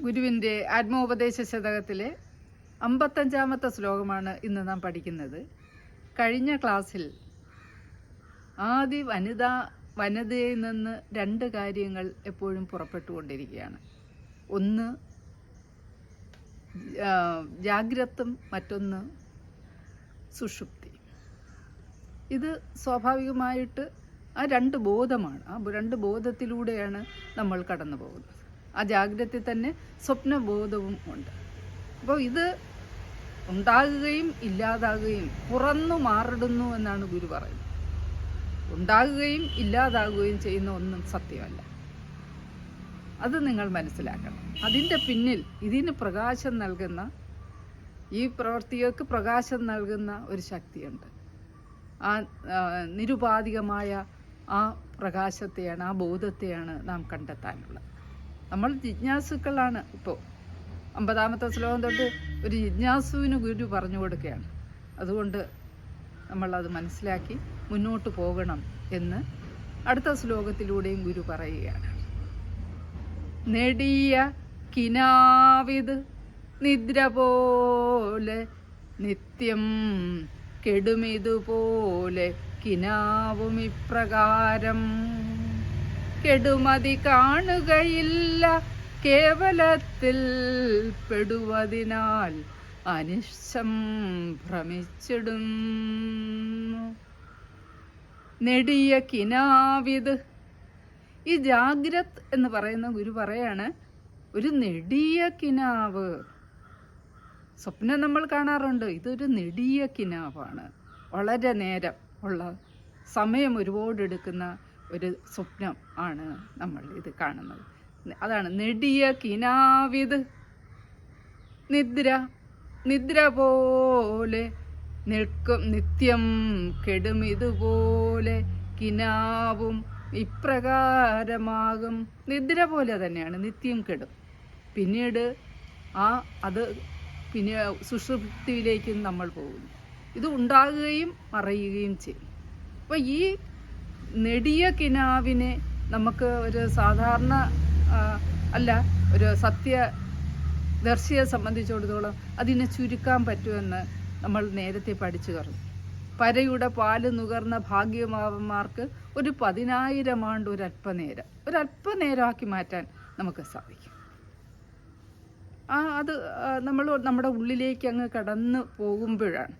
ഗുരുവിന്റെ ആത്മോപദേശ ശതകത്തിലെ അമ്പത്തഞ്ചാമത്തെ ശ്ലോകമാണ് ഇന്ന് നാം പഠിക്കുന്നത്. കഴിഞ്ഞ ക്ലാസ്സിൽ ആദി വനിതാ വനിതയിൽ നിന്ന് രണ്ട് കാര്യങ്ങൾ എപ്പോഴും പുറപ്പെട്ടുകൊണ്ടിരിക്കുകയാണ്. ഒന്ന് ജാഗ്രത്വം മറ്റൊന്ന് സുഷുപ്തി. ഇത് സ്വാഭാവികമായിട്ട് ആ രണ്ട് ബോധമാണ്. ആ രണ്ട് ബോധത്തിലൂടെയാണ് നമ്മൾ കടന്നു പോകുന്നത് ആ ജാഗ്രതയിൽ തന്നെ സ്വപ്നബോധവും ഉണ്ട്. അപ്പോൾ ഇത് ഉണ്ടാകുകയും ഇല്ലാതാകുകയും പുറന്നു മാറിടുന്നു എന്നാണ് ഗുരു പറയുന്നത്. ഉണ്ടാകുകയും ഇല്ലാതാകുകയും ചെയ്യുന്ന ഒന്നും സത്യമല്ല. അത് നിങ്ങൾ മനസ്സിലാക്കണം. അതിന്റെ പിന്നിൽ ഇതിന് പ്രകാശം നൽകുന്ന ഈ പ്രവൃത്തികൾക്ക് പ്രകാശം നൽകുന്ന ഒരു ശക്തിയുണ്ട്. ആ നിരുപാധികമായ ആ പ്രകാശത്തെയാണ് ആ ബോധത്തെയാണ് നാം കണ്ടെത്താനുള്ളത്. നമ്മൾ ജിജ്ഞാസുക്കളാണ്. ഇപ്പോൾ അമ്പതാമത്തെ ശ്ലോകം തൊട്ട് ഒരു ജിജ്ഞാസുവിന് ഗുരു പറഞ്ഞു കൊടുക്കുകയാണ്. അതുകൊണ്ട് നമ്മളത് മനസ്സിലാക്കി മുന്നോട്ട് പോകണം എന്ന് അടുത്ത ശ്ലോകത്തിലൂടെയും ഗുരു പറയുകയാണ്. നെടിയ കിനാവിത് നിദ്ര പോലെ നിത്യം കെടുമിതുപോലെ കിനാവും ഇപ്രകാരം കെടുമതി കാണുകയില്ല. കേവലത്തിൽ പെടുവതിനാൽ അനിഷ്ടം ഭ്രമിച്ചിടുന്നു. നെടിയ കിനാവിത്. ഈ ജാഗ്രത് എന്ന് പറയുന്ന ഗുരു പറയാണ് ഒരു നെടിയ കിനാവ്. സ്വപ്നം നമ്മൾ കാണാറുണ്ട് ഇതൊരു നെടിയ കിനാവാണ്. വളരെ നേരം ഉള്ള സമയം ഒരുപാട് എടുക്കുന്ന ഒരു സ്വപ്നം ആണ് നമ്മൾ ഇത് കാണുന്നത്. അതാണ് നെടിയ കിനാവിത്. നിദ്ര നിദ്ര പോലെ നിൽക്കും നിത്യം കെടും ഇതുപോലെ കിനാവും ഇപ്രകാരമാകും. നിദ്ര പോലെ തന്നെയാണ് നിത്യം കെടും. പിന്നീട് ആ അത് പിന്നെ സുഷുപ്തിയിലേക്ക് നമ്മൾ പോകുന്നു. ഇത് ഉണ്ടാകുകയും മറയുകയും ചെയ്യും. അപ്പോൾ ഈ നെടിയ കിനാവിനെ നമുക്ക് ഒരു സാധാരണ അല്ല ഒരു സത്യ ദർശിയെ സംബന്ധിച്ചിടത്തോളം അതിനെ ചുരുക്കാൻ പറ്റുമെന്ന് നമ്മൾ നേരത്തെ പഠിച്ചു കറന്നു പരയുടെ പാൽ നുകർന്ന ഭാഗ്യമാവന്മാർക്ക് ഒരു പതിനായിരം ആണ്ട് ഒരു അല്പനേരം ഒരു മാറ്റാൻ നമുക്ക് സാധിക്കും. ആ അത് നമ്മൾ നമ്മുടെ ഉള്ളിലേക്ക് അങ്ങ് കടന്നു പോകുമ്പോഴാണ്.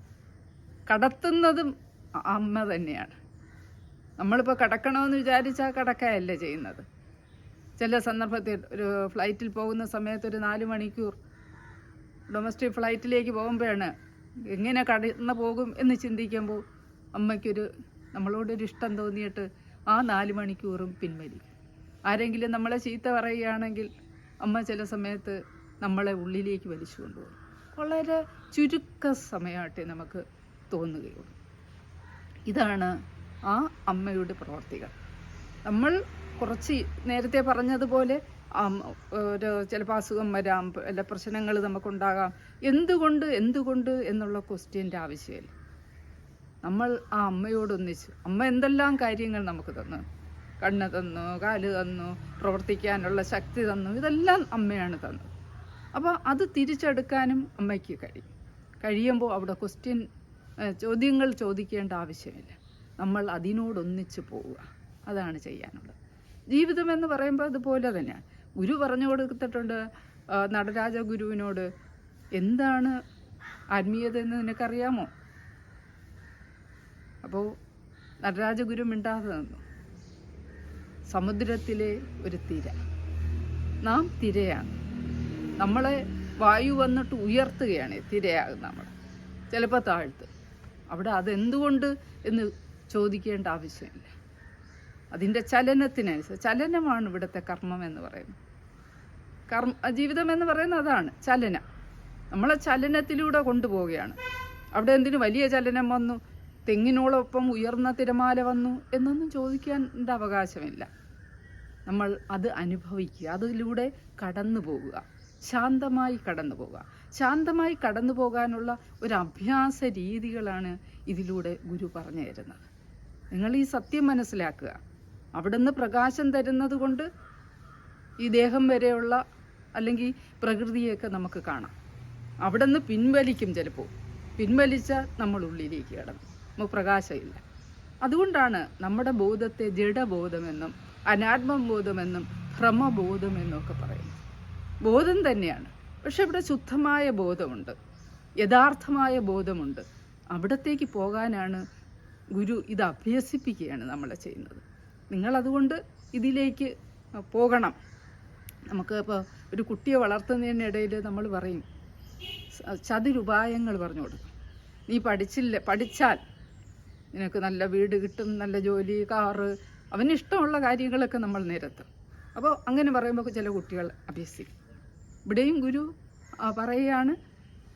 കടത്തുന്നതും അമ്മ തന്നെയാണ്. നമ്മളിപ്പോൾ കിടക്കണമെന്ന് വിചാരിച്ചാൽ കിടക്കുകയല്ലേ ചെയ്യുന്നത്. ചില സന്ദർഭത്തിൽ ഒരു ഫ്ലൈറ്റിൽ പോകുന്ന സമയത്ത് ഒരു നാല് മണിക്കൂർ ഡൊമസ്റ്റിക് ഫ്ലൈറ്റിലേക്ക് പോകുമ്പോഴാണ് എങ്ങനെ കടന്നു പോകും എന്ന് ചിന്തിക്കുമ്പോൾ അമ്മയ്ക്കൊരു നമ്മളോടൊരു ഇഷ്ടം തോന്നിയിട്ട് ആ നാല് മണിക്കൂറും പിൻവലിക്കും ആരെങ്കിലും നമ്മളെ ചീത്ത പറയുകയാണെങ്കിൽ അമ്മ ചില സമയത്ത് നമ്മളെ ഉള്ളിലേക്ക് വലിച്ചു കൊണ്ടുപോകും. വളരെ ചുരുക്ക സമയമായിട്ടേ നമുക്ക് തോന്നുകയുള്ളൂ. ഇതാണ് ആ അമ്മയുടെ പ്രവർത്തികൾ. നമ്മൾ കുറച്ച് നേരത്തെ പറഞ്ഞതുപോലെ ഒരു ചിലപ്പോൾ അസുഖം വരാം അല്ല പ്രശ്നങ്ങൾ നമുക്കുണ്ടാകാം. എന്തുകൊണ്ട് എന്തുകൊണ്ട് എന്നുള്ള ക്വസ്റ്റ്യന്റെ ആവശ്യമില്ല. നമ്മൾ ആ അമ്മയോടൊന്നിച്ച് അമ്മ എന്തെല്ലാം കാര്യങ്ങൾ നമുക്ക് തന്നു? കണ്ണ് തന്നു കാൽ തന്നു പ്രവർത്തിക്കാനുള്ള ശക്തി തന്നു ഇതെല്ലാം അമ്മയാണ് തന്നത്. അപ്പോൾ അത് തിരിച്ചെടുക്കാനും അമ്മയ്ക്ക് കഴിയും. കഴിയുമ്പോൾ അവിടെ ക്വസ്റ്റ്യൻ ചോദ്യങ്ങൾ ചോദിക്കേണ്ട ആവശ്യമില്ല. നമ്മൾ അതിനോടൊന്നിച്ച് പോവുക. അതാണ് ചെയ്യാനുള്ളത്. ജീവിതം എന്ന് പറയുമ്പോൾ അതുപോലെ തന്നെയാണ് ഗുരു പറഞ്ഞു കൊടുത്തിട്ടുണ്ട് നടരാജ ഗുരുവിനോട് എന്താണ് ആത്മീയത എന്ന് നിനക്കറിയാമോ? അപ്പോൾ നടരാജ ഗുരു മിണ്ടാതെ നിന്നു. സമുദ്രത്തിലെ ഒരു തിര. നാം തിരയാണ്. നമ്മളെ വായു വന്നിട്ട് ഉയർത്തുകയാണ് തിരയാകും നമ്മൾ. ചിലപ്പോൾ താഴ്ത്ത്. അവിടെ അതെന്തുകൊണ്ട് എന്ന് ചോദിക്കേണ്ട ആവശ്യമില്ല. അതിന്റെ ചലനത്തിനനുസരിച്ച് ചലനമാണ് ഇവിടുത്തെ കർമ്മം എന്ന് പറയുന്നത്. കർമ്മ ജീവിതം എന്ന് പറയുന്നത് അതാണ് ചലനം. നമ്മളെ ചലനത്തിലൂടെ കൊണ്ടുപോവുകയാണ്. അവിടെ എന്തിനു വലിയ ചലനം വന്നു? തെങ്ങിനോടൊപ്പം ഉയർന്ന തിരമാല വന്നു എന്നൊന്നും ചോദിക്കേണ്ട അവകാശമില്ല. നമ്മൾ അത് അനുഭവിക്കുക അതിലൂടെ കടന്നു പോകുക ശാന്തമായി കടന്നു പോകുക ശാന്തമായി കടന്നു പോകാനുള്ള ഒരു അഭ്യാസ രീതികളാണ് ഇതിലൂടെ ഗുരു പറഞ്ഞു തരുന്നത്. നിങ്ങൾ ഈ സത്യം മനസ്സിലാക്കുക. അവിടുന്ന് പ്രകാശം തരുന്നത് കൊണ്ട് ഈ ദേഹം വരെയുള്ള അല്ലെങ്കിൽ പ്രകൃതിയൊക്കെ നമുക്ക് കാണാം. അവിടെ നിന്ന് പിൻവലിക്കും ചിലപ്പോൾ. പിൻവലിച്ചാൽ നമ്മൾ ഉള്ളിലേക്ക് കിടന്നു. നമുക്ക് പ്രകാശമില്ല. അതുകൊണ്ടാണ് നമ്മുടെ ബോധത്തെ ജഡബോധമെന്നും അനാത്മബോധമെന്നും ഭ്രമബോധമെന്നും ഒക്കെ പറയുന്നത്. ബോധം തന്നെയാണ്. പക്ഷെ ഇവിടെ ശുദ്ധമായ ബോധമുണ്ട്. യഥാർത്ഥമായ ബോധമുണ്ട്. അവിടത്തേക്ക് പോകാനാണ് ഗുരു ഇത് അഭ്യസിപ്പിക്കുകയാണ് നമ്മൾ ചെയ്യുന്നത്. നിങ്ങളതുകൊണ്ട് ഇതിലേക്ക് പോകണം. നമുക്ക് ഇപ്പോൾ ഒരു കുട്ടിയെ വളർത്തുന്നതിനിടയിൽ നമ്മൾ പറയും ചതിരുപായങ്ങൾ പറഞ്ഞു കൊടുക്കും. നീ പഠിച്ചില്ല പഠിച്ചാൽ നിനക്ക് നല്ല വീട് കിട്ടും നല്ല ജോലി കാറ് അവന് ഇഷ്ടമുള്ള കാര്യങ്ങളൊക്കെ നമ്മൾ നിരത്തും. അപ്പോൾ അങ്ങനെ പറയുമ്പോൾ ചില കുട്ടികൾ അഭ്യസിക്കും. ഇവിടെയും ഗുരു പറയുകയാണ്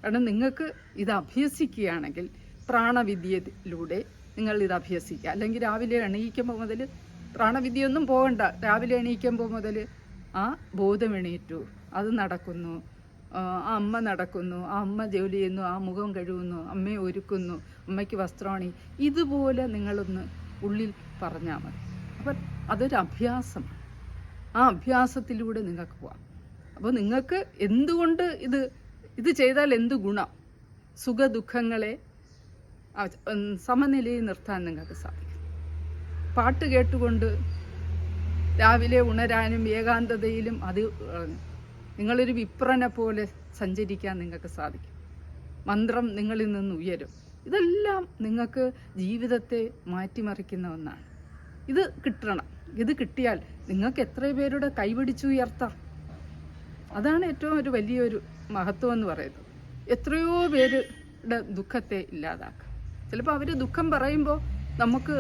കാരണം നിങ്ങൾക്ക് ഇത് അഭ്യസിക്കുകയാണെങ്കിൽ പ്രാണവിദ്യയിലൂടെ നിങ്ങൾ ഇത് അഭ്യസിക്കുക. അല്ലെങ്കിൽ രാവിലെ എണീക്കുമ്പോൾ മുതൽ പ്രാണവിദ്യയൊന്നും പോകണ്ട. രാവിലെ എണീക്കുമ്പോൾ മുതൽ ആ ബോധം എണീറ്റു. അത് നടക്കുന്നു. ആ അമ്മ നടക്കുന്നു. ആ അമ്മ ജോലി ചെയ്യുന്നു. ആ മുഖം കഴുകുന്നു. അമ്മയെ ഒരുക്കുന്നു. അമ്മയ്ക്ക് വസ്ത്രമാണ്. ഇതുപോലെ നിങ്ങളൊന്ന് ഉള്ളിൽ പറഞ്ഞാൽ മതി. അപ്പം അതൊരു അഭ്യാസമാണ് ആ അഭ്യാസത്തിലൂടെ നിങ്ങൾക്ക് പോവാം. അപ്പോൾ നിങ്ങൾക്ക് എന്തുകൊണ്ട് ഇത് ഇത് ചെയ്താൽ എന്ത് ഗുണം? സുഖ ദുഃഖങ്ങളെ ആ, ഉം, സമനിലയിൽ നിർത്താൻ നിങ്ങൾക്ക് സാധിക്കും. പാട്ട് കേട്ടുകൊണ്ട് രാവിലെ ഉണരാനും ഏകാന്തതയിലും അത് നിങ്ങളൊരു വിപ്രനെ പോലെ സഞ്ചരിക്കാൻ നിങ്ങൾക്ക് സാധിക്കും. മന്ത്രം നിങ്ങളിൽ നിന്ന് ഉയരും. ഇതെല്ലാം നിങ്ങൾക്ക് ജീവിതത്തെ മാറ്റിമറിക്കുന്ന ഒന്നാണ്. ഇത് കിട്ടണം. ഇത് കിട്ടിയാൽ നിങ്ങൾക്ക് എത്ര പേരുടെ കൈപിടിച്ചുയർത്താം അതാണ് ഏറ്റവും ഒരു വലിയൊരു മഹത്വം എന്ന് പറയുന്നത്. എത്രയോ പേരുടെ ദുഃഖത്തെ ഇല്ലാതാക്കുക ചിലപ്പോൾ അവർ ദുഃഖം പറയുമ്പോൾ നമുക്ക്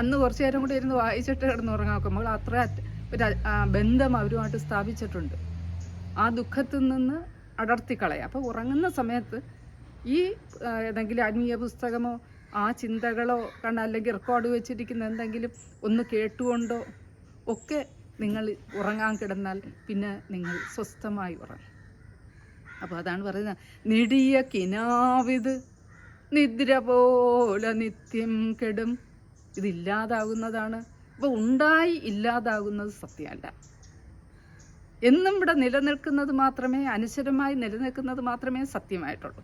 അന്ന് കുറച്ചു നേരം കൂടി ഇരുന്ന് വായിച്ചിട്ട് കിടന്നുറങ്ങാം. നമ്മൾ അത്ര ഒരു ബന്ധം അവരുമായിട്ട് സ്ഥാപിച്ചിട്ടുണ്ട്. ആ ദുഃഖത്തിൽ നിന്ന് അടർത്തിക്കളയാം. അപ്പോൾ ഉറങ്ങുന്ന സമയത്ത് ഈ ഏതെങ്കിലും ആത്മീയ പുസ്തകമോ ആ ചിന്തകളോ കണ്ട അല്ലെങ്കിൽ റെക്കോർഡ് വെച്ചിരിക്കുന്ന എന്തെങ്കിലും ഒന്ന് കേട്ടുകൊണ്ടോ ഒക്കെ നിങ്ങൾ ഉറങ്ങാൻ കിടന്നാൽ പിന്നെ നിങ്ങൾ സ്വസ്ഥമായി ഉറങ്ങും. അപ്പോൾ അതാണ് പറയുന്നത്. നെടിയ കിനാവിത് നിദ്ര പോലെ നിത്യം കെടും. ഇതില്ലാതാകുന്നതാണ്. അപ്പോൾ ഉണ്ടായി ഇല്ലാതാകുന്നത് സത്യമല്ല. എന്നും ഇവിടെ നിലനിൽക്കുന്നത് മാത്രമേ അനശ്വരമായി നിലനിൽക്കുന്നത് മാത്രമേ സത്യമായിട്ടുള്ളൂ.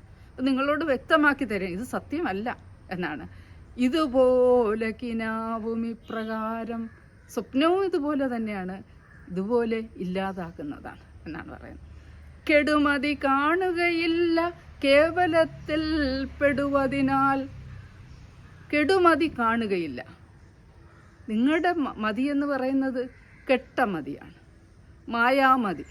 നിങ്ങളോട് വ്യക്തമാക്കി തരാം ഇത് സത്യമല്ല എന്നാണ്. ഇതുപോലെ കിനാവും ഇപ്രകാരം സ്വപ്നവും ഇതുപോലെ തന്നെയാണ്. ഇതുപോലെ ഇല്ലാതാക്കുന്നതാണ് എന്നാണ് പറയുന്നത്. കെടുമതി കാണുകയില്ല കേവലത്തിൽ പെടുവതിനാൽ കെടുമതി കാണുകയില്ല. നിങ്ങളുടെ മതി എന്ന് പറയുന്നത് കെട്ട മതിയാണ്. മായാമതി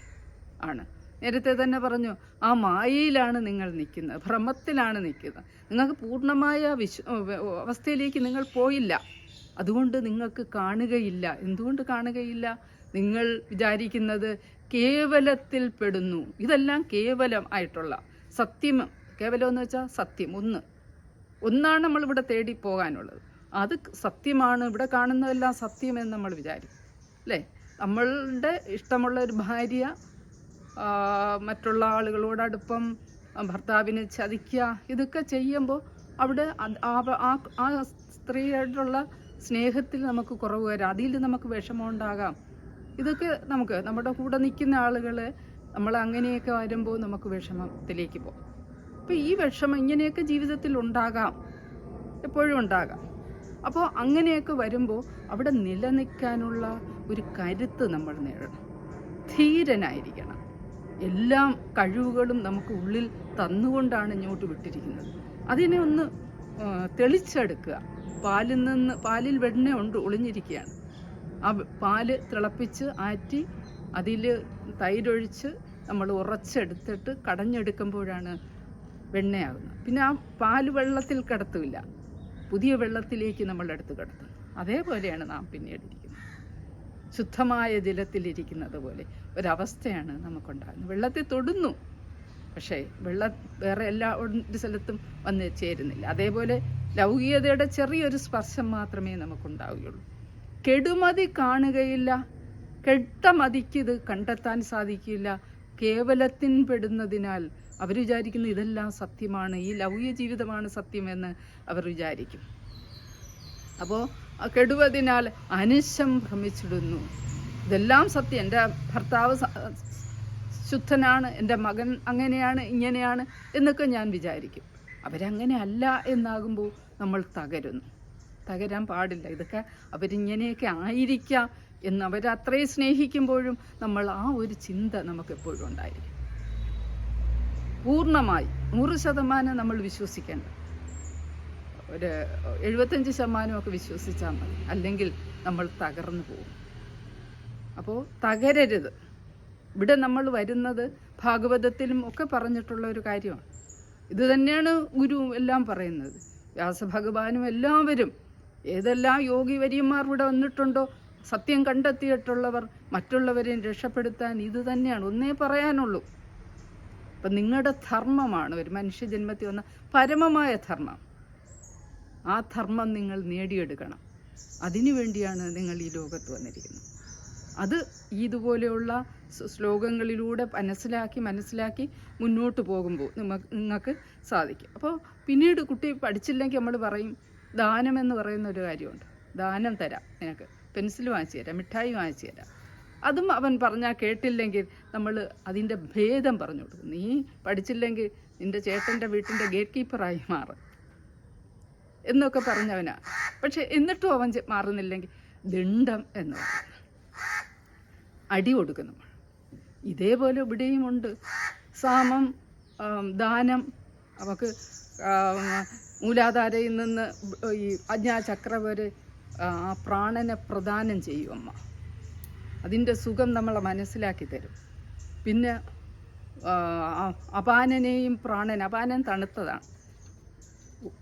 ആണ്. നേരത്തെ തന്നെ പറഞ്ഞു ആ മായയിലാണ് നിങ്ങൾ നിൽക്കുന്നത് ഭ്രമത്തിലാണ് നിൽക്കുന്നത്. നിങ്ങൾക്ക് പൂർണമായ വിശ്വ അവസ്ഥയിലേക്ക് നിങ്ങൾ പോയില്ല. അതുകൊണ്ട് നിങ്ങൾക്ക് കാണുകയില്ല. എന്തുകൊണ്ട് കാണുകയില്ല? നിങ്ങൾ വിചാരിക്കുന്നത് കേവലത്തിൽ പെടുന്നു. ഇതെല്ലാം കേവലം ആയിട്ടുള്ള സത്യം കേവലം എന്ന് വെച്ചാൽ സത്യം ഒന്ന്. ഒന്നാണ് നമ്മൾ ഇവിടെ തേടി പോകാനുള്ളത്. അത് സത്യമാണ്. ഇവിടെ കാണുന്നതെല്ലാം സത്യമെന്ന് നമ്മൾ വിചാരിക്കും. അല്ലേ? നമ്മളുടെ ഇഷ്ടമുള്ള ഒരു ഭാര്യ മറ്റുള്ള ആളുകളോട് അടുപ്പം ഭർത്താവിനെ ചതിക്കുക ഇതൊക്കെ ചെയ്യുമ്പോൾ അവിടെ ആ- സ്ത്രീയായിട്ടുള്ള സ്നേഹത്തിൽ നമുക്ക് കുറവ് വരാം. അതിൽ നമുക്ക് വിഷമമുണ്ടാകാം ഇതൊക്കെ നമുക്ക് നമ്മുടെ കൂടെ നിൽക്കുന്ന ആളുകളെ നമ്മൾ അങ്ങനെയൊക്കെ വരുമ്പോൾ നമുക്ക് വിഷമത്തിലേക്ക് പോകും അപ്പോൾ ഈ വിഷമം ഇങ്ങനെയൊക്കെ ജീവിതത്തിൽ ഉണ്ടാകാം. എപ്പോഴും ഉണ്ടാകാം. അപ്പോൾ അങ്ങനെയൊക്കെ വരുമ്പോൾ അവിടെ നിലനിൽക്കാനുള്ള ഒരു കരുത്ത് നമ്മൾ നേടണം. ധീരനായിരിക്കണം. എല്ലാം കഴിവുകളും നമുക്ക് ഉള്ളിൽ തന്നുകൊണ്ടാണ് ഇങ്ങോട്ട് വിട്ടിരിക്കുന്നത്. അതിനെ ഒന്ന് തെളിച്ചെടുക്കുക. പാലിൽ നിന്ന് പാലിൽ വെണ്ണ ഉണ്ട് ഒളിഞ്ഞിരിക്കുകയാണ്. ആ പാൽ തിളപ്പിച്ച് ആറ്റി അതിൽ തൈരൊഴിച്ച് നമ്മൾ ഉറച്ചെടുത്തിട്ട് കടഞ്ഞെടുക്കുമ്പോഴാണ് വെണ്ണയാകുന്നത്. പിന്നെ ആ പാൽ വെള്ളത്തിൽ കിടത്തില്ല പുതിയ വെള്ളത്തിലേക്ക് നമ്മൾ എടുത്ത് കിടത്തും അതേപോലെയാണ് നാം പിന്നീട് ഇരിക്കുന്നത്. ശുദ്ധമായ ജലത്തിലിരിക്കുന്നത് പോലെ ഒരവസ്ഥയാണ് നമുക്കുണ്ടാകുന്നത്. വെള്ളത്തിൽ തൊടുന്നു. പക്ഷേ വെള്ളം വേറെ എല്ലാ ഒരു സ്ഥലത്തും വന്ന് ചേരുന്നില്ല. അതേപോലെ ലൗകികതയുടെ ചെറിയൊരു സ്പർശം മാത്രമേ നമുക്കുണ്ടാവുകയുള്ളൂ. കെടുമതി കാണുകയില്ല. കെട്ട മതിക്ക് ഇത് കണ്ടെത്താൻ സാധിക്കില്ല. കേവലത്തിൻ പെടുന്നതിനാൽ അവർ വിചാരിക്കുന്നു ഇതെല്ലാം സത്യമാണ് ഈ ലൗകിക ജീവിതമാണ് സത്യമെന്ന് അവർ വിചാരിക്കും. അപ്പോൾ കെടുവതിനാൽ അനിശം ഭ്രമിച്ചിടുന്നു. ഇതെല്ലാം സത്യം. എന്റെ ഭർത്താവ് ശുദ്ധനാണ് എന്റെ മകൻ അങ്ങനെയാണ് ഇങ്ങനെയാണ് എന്നൊക്കെ ഞാൻ വിചാരിക്കും. അവരങ്ങനെ അല്ല എന്നാകുമ്പോൾ നമ്മൾ തകരുന്നു. തകരാൻ പാടില്ല. ഇതൊക്കെ അവരിങ്ങനെയൊക്കെ ആയിരിക്കാം എന്ന് അവരത്രയും സ്നേഹിക്കുമ്പോഴും നമ്മൾ ആ ഒരു ചിന്ത നമുക്ക് എപ്പോഴും ഉണ്ടായിരിക്കും. പൂർണമായി നൂറ് ശതമാനം നമ്മൾ വിശ്വസിക്കേണ്ട. ഒരു എഴുപത്തഞ്ച് ശതമാനമൊക്കെ വിശ്വസിച്ചാൽ മതി. അല്ലെങ്കിൽ നമ്മൾ തകർന്നു പോകും. അപ്പോൾ തകരരുത്. ഇവിടെ നമ്മൾ വരുന്നത് ഭാഗവതത്തിലും ഒക്കെ പറഞ്ഞിട്ടുള്ള ഒരു കാര്യമാണ്. ഇത് തന്നെയാണ് ഗുരു എല്ലാം പറയുന്നത്. വ്യാസഭഗവാനും എല്ലാവരും ഏതെല്ലാം യോഗി വര്യന്മാർ ഇവിടെ വന്നിട്ടുണ്ടോ സത്യം കണ്ടെത്തിയിട്ടുള്ളവർ മറ്റുള്ളവരെയും രക്ഷപ്പെടുത്താൻ ഇത് തന്നെയാണ്. ഒന്നേ പറയാനുള്ളൂ. അപ്പം നിങ്ങളുടെ ധർമ്മമാണ് ഒരു മനുഷ്യജന്മത്തിൽ വന്ന പരമമായ ധർമ്മം. ആ ധർമ്മം നിങ്ങൾ നേടിയെടുക്കണം. അതിനു വേണ്ടിയാണ് നിങ്ങൾ ഈ ലോകത്ത് വന്നിരിക്കുന്നത്. അത് ഇതുപോലെയുള്ള ശ്ലോകങ്ങളിലൂടെ മനസ്സിലാക്കി മനസ്സിലാക്കി മുന്നോട്ട് പോകുമ്പോൾ നിങ്ങൾക്ക് സാധിക്കും. അപ്പോൾ പിന്നീട് കുട്ടി പഠിച്ചില്ലെങ്കിൽ നമ്മൾ പറയും ദാനം എന്ന് പറയുന്ന ഒരു കാര്യമുണ്ട്. ദാനം തരാം നിനക്ക്. പെൻസിൽ വാങ്ങിച്ചു തരാം മിഠായി വാങ്ങിച്ചു തരാം. അതും അവൻ പറഞ്ഞാൽ കേട്ടില്ലെങ്കിൽ നമ്മൾ അതിന്റെ ഭേദം പറഞ്ഞു കൊടുക്കും. നീ പഠിച്ചില്ലെങ്കിൽ നിന്റെ ചേട്ടന്റെ വീട്ടിന്റെ ഗേറ്റ് കീപ്പറായി മാറും എന്നൊക്കെ പറഞ്ഞവനാ. പക്ഷെ എന്നിട്ടും അവൻ മാറുന്നില്ലെങ്കിൽ ദണ്ഡം എന്ന് പറയും. അടി കൊടുക്കും നമ്മൾ. ഇതേപോലെ ഇവിടെയും ഉണ്ട്. സാമം ദാനം അവക്ക് മൂലാധാരയിൽ നിന്ന് ഈ അജ്ഞാചക്ര വരെ ആ പ്രാണനെ പ്രദാനം ചെയ്യും അമ്മ. അതിന്റെ സുഖം നമ്മളെ മനസ്സിലാക്കി തരും. പിന്നെ അപാനനെയും പ്രാണൻ അപാനൻ തണുത്തതാണ്.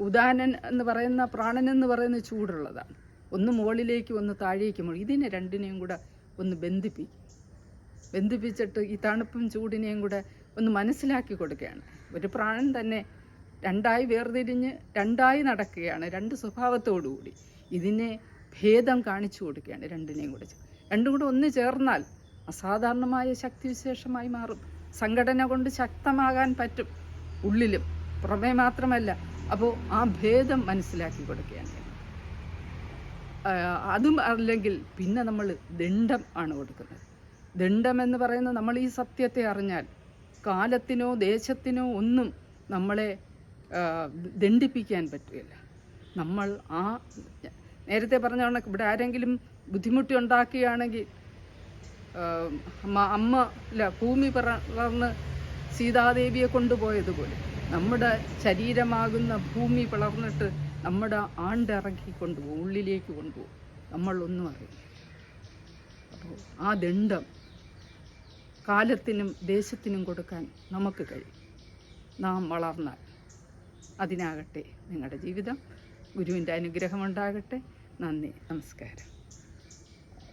ഉദാനൻ എന്ന് പറയുന്ന പ്രാണൻ എന്ന് പറയുന്ന ചൂടുള്ളതാണ്. ഒന്ന് മുകളിലേക്ക് ഒന്ന് താഴേക്ക് മുകളിൽ. ഇതിനെ രണ്ടിനെയും കൂടെ ഒന്ന് ബന്ധിപ്പിക്കും. ബന്ധിപ്പിച്ചിട്ട് ഈ തണുപ്പും ചൂടിനെയും കൂടെ ഒന്ന് മനസ്സിലാക്കി കൊടുക്കുകയാണ്. ഒരു പ്രാണൻ തന്നെ രണ്ടായി വേർതിരിഞ്ഞ് രണ്ടായി നടക്കുകയാണ് രണ്ട് സ്വഭാവത്തോടുകൂടി. ഇതിനെ ഭേദം കാണിച്ചു കൊടുക്കുകയാണ് രണ്ടിനെയും കൂടെ രണ്ടും കൂടെ ഒന്ന് ചേർന്നാൽ അസാധാരണമായ ശക്തിവിശേഷമായി മാറും. സംഘടന കൊണ്ട് ശക്തമാകാൻ പറ്റും ഉള്ളിലും പുറമേ മാത്രമല്ല. അപ്പോൾ ആ ഭേദം മനസ്സിലാക്കി കൊടുക്കുകയാണ്. അതും അല്ലെങ്കിൽ പിന്നെ നമ്മൾ ദണ്ഡം ആണ് കൊടുക്കുന്നത്. ദണ്ഡം എന്ന് പറയുന്നത് നമ്മൾ ഈ സത്യത്തെ അറിഞ്ഞാൽ കാലത്തിനോ ദേശത്തിനോ ഒന്നും നമ്മളെ ദണ്ഡിപ്പിക്കാൻ പറ്റുകയില്ല. നമ്മൾ ആ നേരത്തെ പറഞ്ഞ കണക്ക് ഇവിടെ ആരെങ്കിലും ബുദ്ധിമുട്ടി ഉണ്ടാക്കുകയാണെങ്കിൽ അമ്മ അല്ല ഭൂമി പിളർന്ന് സീതാദേവിയെ കൊണ്ടുപോയതുപോലെ നമ്മുടെ ശരീരമാകുന്ന ഭൂമി പിളർന്നിട്ട് നമ്മുടെ ആണ്ടിറക്കി കൊണ്ടുപോകും ഉള്ളിലേക്ക് കൊണ്ടുപോകും. നമ്മളൊന്നും അറിയില്ല. അപ്പോൾ ആ ദണ്ഡം കാലത്തിനും ദേശത്തിനും കൊടുക്കാൻ നമുക്ക് കഴിയും. നാം വളർന്നാൽ അതിനാകട്ടെ നിങ്ങളുടെ ജീവിതം. ഗുരുവിന്റെ അനുഗ്രഹമുണ്ടാകട്ടെ. നന്ദി. നമസ്കാരം.